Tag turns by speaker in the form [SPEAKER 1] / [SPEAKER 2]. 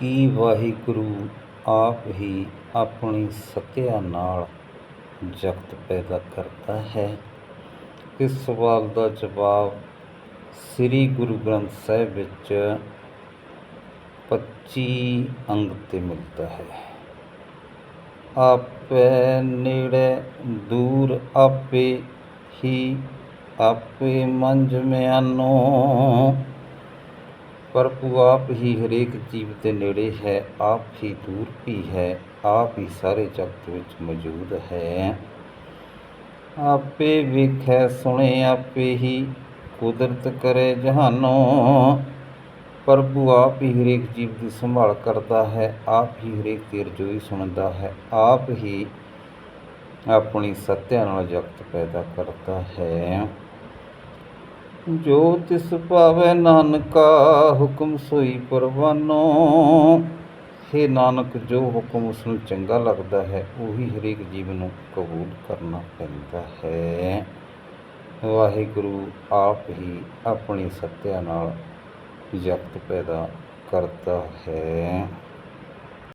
[SPEAKER 1] ਕੀ ਵਾਹਿਗੁਰੂ ਆਪ ਹੀ ਆਪਣੀ ਸਤਿਆ ਨਾਲ ਜਗਤ ਪੈਦਾ ਕਰਦਾ ਹੈ? ਇਸ ਸਵਾਲ ਦਾ ਜਵਾਬ ਸ੍ਰੀ ਗੁਰੂ ਗ੍ਰੰਥ ਸਾਹਿਬ ਵਿੱਚ 25 ਅੰਗ ਤੇ ਮਿਲਦਾ ਹੈ। ਆਪੇ ਨੇੜੇ ਦੂਰ ਆਪੇ ਹੀ, ਆਪੇ ਮੰਝ ਮਿਆਨੋ ਪ੍ਰਭੂ ਆਪ ਹੀ ਹਰੇਕ ਜੀਵ ਦੇ ਨੇੜੇ ਹੈ, ਆਪ ਹੀ ਦੂਰ ਵੀ ਹੈ, ਆਪ ਹੀ ਸਾਰੇ ਜਗਤ ਵਿੱਚ ਮੌਜੂਦ ਹੈ। ਆਪੇ ਵੇਖੈ, ਸੁਣੇ, ਆਪੇ ਹੀ ਕੁਦਰਤ ਕਰੇ ਜਹਾਨੋ। ਪ੍ਰਭੂ ਆਪ ਹੀ ਹਰੇਕ ਜੀਵ ਦੀ ਸੰਭਾਲ ਕਰਦਾ ਹੈ, ਆਪ ਹੀ ਹਰੇਕ ਦੀ ਰਜੋਈ ਸੁਣਦਾ ਹੈ, ਆਪ ਹੀ ਆਪਣੀ ਸੱਤਿਆ ਨਾਲ ਜਗਤ ਪੈਦਾ ਕਰਦਾ ਹੈ। ਜੋ ਤਿਸ ਭਾਵੇ ਨਾਨਕਾ ਹੁਕਮ ਸੋਈ ਪਰਵਾਨੋ, ਹੇ ਨਾਨਕ, ਜੋ ਹੁਕਮ ਉਸ ਨੂੰ ਚੰਗਾ ਲੱਗਦਾ ਹੈ, ਉਹੀ ਹਰੇਕ ਜੀਵ ਨੂੰ ਕਬੂਲ ਕਰਨਾ ਪੈਂਦਾ ਹੈ। ਵਾਹਿਗੁਰੂ ਆਪ ਹੀ ਆਪਣੀ ਸੱਤਿਆ ਨਾਲ ਜਗਤ ਪੈਦਾ ਕਰਦਾ ਹੈ।